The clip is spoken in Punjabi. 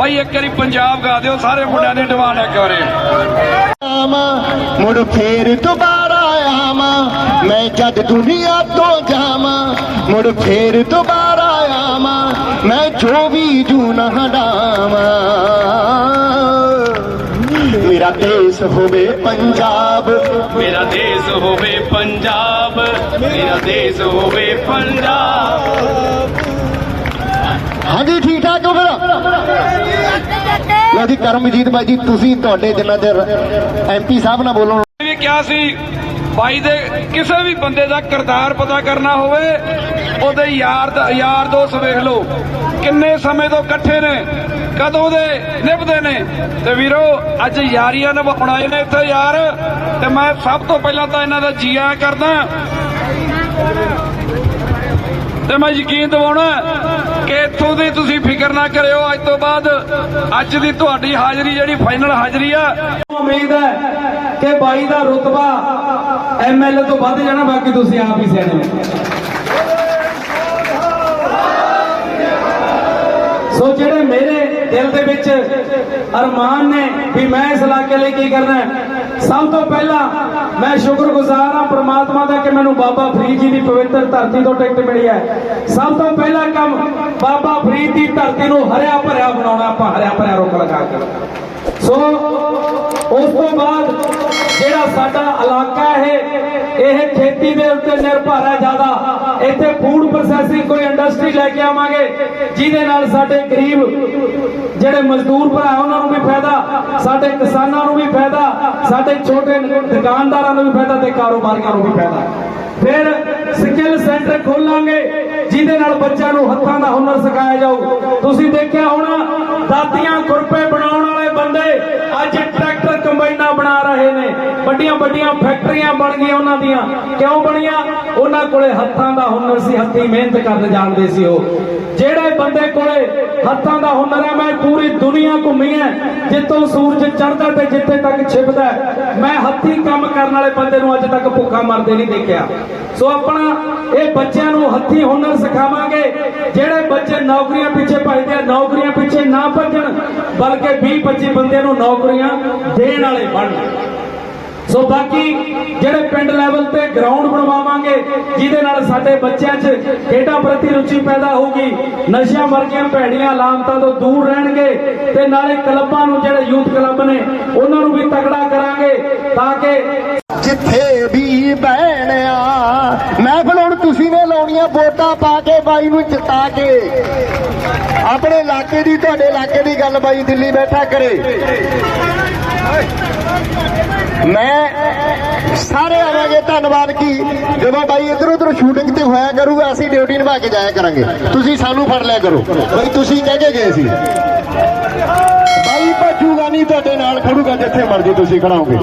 ਭਾਈ ਇੱਕ ਵਾਰੀ ਪੰਜਾਬ ਗਾ ਦਿਓ ਸਾਰੇ ਮੁੰਡਿਆਂ ਦੀ ਡਿਮਾਂਡ ਇੱਕ ਵਾਰੀ। ਮੁੜ ਫੇਰ ਦੁਬਾਰਾ ਆਵਾਂ ਮੈਂ ਜਦ ਦੁਨੀਆ ਤੋਂ ਜਾਵਾਂ ਮੁੜ ਫੇਰ ਦੁਬਾਰਾ ਆਵਾਂ ਮੈਂ ਜੋ ਵੀ ਜੂਨ ਹੰਡਾਵਾਂ ਮੇਰਾ ਦੇਸ਼ ਹੋਵੇ ਪੰਜਾਬ। ਮੇਰਾ ਦੇਸ਼ ਹੋਵੇ ਪੰਜਾਬ ਮੇਰਾ ਦੇਸ਼ ਹੋਵੇ ਪੰਜਾਬ। ਲਓ ਜੀ, ਕਰਮਜੀਤ ਬਾਈ ਜੀ, ਤੁਸੀਂ ਤੁਹਾਡੇ ਜਿੰਨਾ ਚਿਰ ਐਮਪੀ ਸਾਹਿਬ ਨਾਲ ਬੋਲਣ ਵੀ ਕਿਹਾ ਸੀ, ਬਾਈ ਦੇ ਕਿਸੇ ਵੀ ਬੰਦੇ ਦਾ ਕਿਰਦਾਰ ਪਤਾ ਕਰਨਾ ਹੋਵੇ, ਉਹਦੇ ਯਾਰ ਦਾ ਯਾਰ ਦੋਸਤ ਵੇਖ ਲਓ, ਕਿੰਨੇ ਸਮੇਂ ਤੋਂ ਇਕੱਠੇ ਨੇ, ਕਦੋਂ ਦੇ ਨਿਭਦੇ ਨੇ। ਤੇ ਵੀਰੋ, ਅੱਜ ਯਾਰੀਆਂ ਨਿਭਾਉਣ ਆਏ ਨੇ ਇੱਥੇ ਯਾਰ, ਤੇ ਮੈਂ ਸਭ ਤੋਂ ਪਹਿਲਾਂ ਤਾਂ ਇਹਨਾਂ ਦਾ ਜੀਆ ਕਰਦਾ। ਤੇ ਮੈਂ ਯਕੀਨ ਦਿਵਾਉਣਾ ਕਿ ਇੱਥੋਂ ਦੀ ਤੁਸੀਂ ਫਿਕਰ ਨਾ ਕਰਿਓ, ਅੱਜ ਤੋਂ ਬਾਅਦ ਅੱਜ ਦੀ ਤੁਹਾਡੀ ਹਾਜ਼ਰੀ ਜਿਹੜੀ ਫਾਈਨਲ ਹਾਜ਼ਰੀ ਆ ਉਮੀਦ ਹੈ ਕਿ ਬਾਈ ਦਾ ਰੁਤਬਾ ਐਮਐਲਏ ਤੋਂ ਵੱਧ ਜਾਣਾ, ਬਾਕੀ ਤੁਸੀਂ ਆਪ ਹੀ ਸਿਆਣੇ ਹੋ। ਸੋ ਜਿਹੜੇ ਮੇਰੇ ਦਿਲ ਦੇ ਵਿੱਚ ਅਰਮਾਨ ਨੇ ਵੀ ਮੈਂ ਇਸ ਇਲਾਕੇ ਲਈ ਕੀ ਕਰਨਾ ਹੈ ਸਭ ਤੋਂ ਪਹਿਲਾਂ ਮੈਂ ਸ਼ੁਕਰਗੁਜ਼ਾਰ ਹਾਂ ਪ੍ਰਮਾਤਮਾ ਦਾ ਕਿ ਮੈਨੂੰ ਬਾਬਾ ਫਰੀਦ ਜੀ ਦੀ ਪਵਿੱਤਰ ਧਰਤੀ ਤੋਂ ਟਿਕਟ ਮਿਲੀ ਹੈ। ਸਭ ਤੋਂ ਪਹਿਲਾ ਕੰਮ ਬਾਬਾ ਫਰੀਦ ਦੀ ਧਰਤੀ ਨੂੰ ਹਰਿਆ ਭਰਿਆ ਬਣਾਉਣਾ, ਆਪਾਂ ਹਰਿਆ ਭਰਿਆ ਰੁੱਖ ਲਗਾ ਕੇ। ਸੋ, ਉਸ ਤੋਂ ਬਾਅਦ ਜਿਹੜਾ ਸਾਡਾ ਇਲਾਕਾ ਹੈ, ਇਹ ਖੇਤੀ ਦੇ ਉੱਤੇ ਨਿਰਭਰ ਹੈ ਜ਼ਿਆਦਾ। ਇੱਥੇ ਫੂਡ ਪ੍ਰੋਸੈਸਿੰਗ ਕੋਈ ਇੰਡਸਟਰੀ ਲੈ ਕੇ ਆਵਾਂਗੇ, ਜਿਹਦੇ ਨਾਲ ਸਾਡੇ ਗਰੀਬ ਜਿਹੜੇ ਮਜ਼ਦੂਰ ਭਰਾ ਉਹਨਾਂ ਨੂੰ ਵੀ ਫਾਇਦਾ, ਸਾਡੇ ਕਿਸਾਨਾਂ ਨੂੰ ਵੀ ਫਾਇਦਾ, ਸਾਡੇ ਛੋਟੇ ਦੁਕਾਨਦਾਰਾਂ ਨੂੰ ਵੀ ਫਾਇਦਾ ਤੇ ਕਾਰੋਬਾਰੀਆਂ ਨੂੰ ਵੀ ਫਾਇਦਾ। ਫਿਰ ਸਕਿੱਲ ਸੈਂਟਰ ਖੋਲਾਂਗੇ, ਜਿਹਦੇ ਨਾਲ ਬੱਚਿਆਂ ਨੂੰ ਹੱਥਾਂ ਦਾ ਹੁਨਰ ਸਿਖਾਇਆ ਜਾਊ। ਤੁਸੀਂ ਦੇਖਿਆ ਹੋਣਾ ਦਾਤੀਆਂ ਖੁਰਪੇ ਬਣਾਉਣ ਵਾਲੇ ਬੰਦੇ ਅੱਜ ਟਰੈਕਟਰ ਕੰਬਾਈਨਾਂ ਬਣਾ ਰਹੇ ਨੇ। ਵੱਡੀਆਂ ਵੱਡੀਆਂ ਫੈਕਟਰੀਆਂ ਬਣ ਗਈਆਂ ਉਹਨਾਂ ਦੀਆਂ। ਕਿਉਂ ਬਣੀਆਂ? ਉਹਨਾਂ ਕੋਲੇ ਹੱਥਾਂ ਦਾ ਹੁਨਰ ਸੀ, ਹੱਥੀ ਮਿਹਨਤ ਕਰਨ ਜਾਣਦੇ ਸੀ ਉਹ। ਜਿਹੜੇ ਬੰਦੇ ਕੋਲੇ ਹੱਥਾਂ ਦਾ ਹੁਨਰ ਹੈ, ਮੈਂ ਪੂਰੀ ਦੁਨੀਆ ਘੁੰਮੀ ਹੈ, ਜਿੱਥੋਂ ਸੂਰਜ ਚੜ੍ਹਦਾ ਤੇ ਜਿੱਥੇ ਤੱਕ ਛਿਪਦਾ ਮੈਂ ਹੱਥੀਂ ਕੰਮ ਕਰਨ ਵਾਲੇ ਬੰਦੇ ਨੂੰ ਅੱਜ ਤੱਕ ਭੁੱਖਾ ਮਰਦੇ ਨਹੀਂ ਦੇਖਿਆ। ਸੋ ਆਪਣਾ ਇਹ ਬੱਚਿਆਂ ਨੂੰ ਹੱਥੀਂ ਹੁਨਰ ਸਿਖਾਵਾਂਗੇ। ਜਿਹੜੇ ਬੱਚੇ ਨੌਕਰੀਆਂ ਪਿੱਛੇ ਭੱਜਦੇ ਆ, ਨੌਕਰੀਆਂ ਪਿੱਛੇ ਨਾ ਭੱਜਣ, ਬਲਕਿ 20 25 ਬੰਦਿਆਂ ਨੂੰ ਨੌਕਰੀਆਂ ਦੇਣ ਵਾਲੇ ਬਣਨ। ਸੋ ਬਾਕੀ ਜਿਹੜੇ ਪਿੰਡ ਲੈਵਲ ਤੇ ਗਰਾਊਂਡ ਬਣਵਾਵਾਂਗੇ, ਜਿਹਦੇ ਨਾਲ ਸਾਡੇ ਬੱਚਿਆਂ 'ਚ ਖੇਡਾਂ ਪ੍ਰਤੀ ਰੁਚੀ ਪੈਦਾ ਹੋਊਗੀ, ਨਸ਼ਿਆਂ ਵਰਗੀਆਂ ਭੈੜੀਆਂ ਲਾਮਤਾਂ ਤੋਂ ਦੂਰ ਰਹਿਣਗੇ ਤੇ ਨਾਲੇ ਕਲੱਬਾਂ ਨੂੰ ਜਿਹੜੇ ਯੂਥ ਕਲੱਬ ਨੇ, ਉਹਨਾਂ ਨੂੰ ਵੀ ਤਕੜਾ ਕਰਾਂਗੇ ਤਾਂ ਕਿ ਜਿੱਥੇ ਵੀ ਬਹਿਣਿਆ ਮਹਿਫਲ ਹੁਣ ਤੁਸੀਂ ਨੇ ਲਾਉਣੀਆਂ ਵੋਟਾਂ ਪਾ ਕੇ ਬਾਈ ਨੂੰ ਜਿਤਾ ਕੇ। ਆਪਣੇ ਇਲਾਕੇ ਦੀ, ਤੁਹਾਡੇ ਇਲਾਕੇ ਦੀ ਗੱਲ ਬਾਈ ਦਿੱਲੀ ਬੈਠਾ ਕਰੇ। ਮੈਂ ਸਾਰੇ ਆਵਾਂਗੇ ਧੰਨਵਾਦ ਕੀ, ਜਦੋਂ ਬਾਈ ਇਧਰ ਉਧਰ ਸ਼ੂਟਿੰਗ ਤੇ ਹੋਇਆ ਕਰੂਗਾ ਅਸੀਂ ਡਿਊਟੀ ਨਿਭਾ ਕੇ ਜਾਇਆ ਕਰਾਂਗੇ। ਤੁਸੀਂ ਸਾਨੂੰ ਫੜ ਲਿਆ ਕਰੋ। ਬਈ ਤੁਸੀਂ ਕਹਿ ਕੇ ਗਏ ਸੀ। ਬਾਈ ਭੱਜੂਗਾ ਨਹੀਂ, ਤੁਹਾਡੇ ਨਾਲ ਖੜੂਗਾ ਜਿੱਥੇ ਮਰਜ਼ੀ ਤੁਸੀਂ ਖੜਾਓਗੇ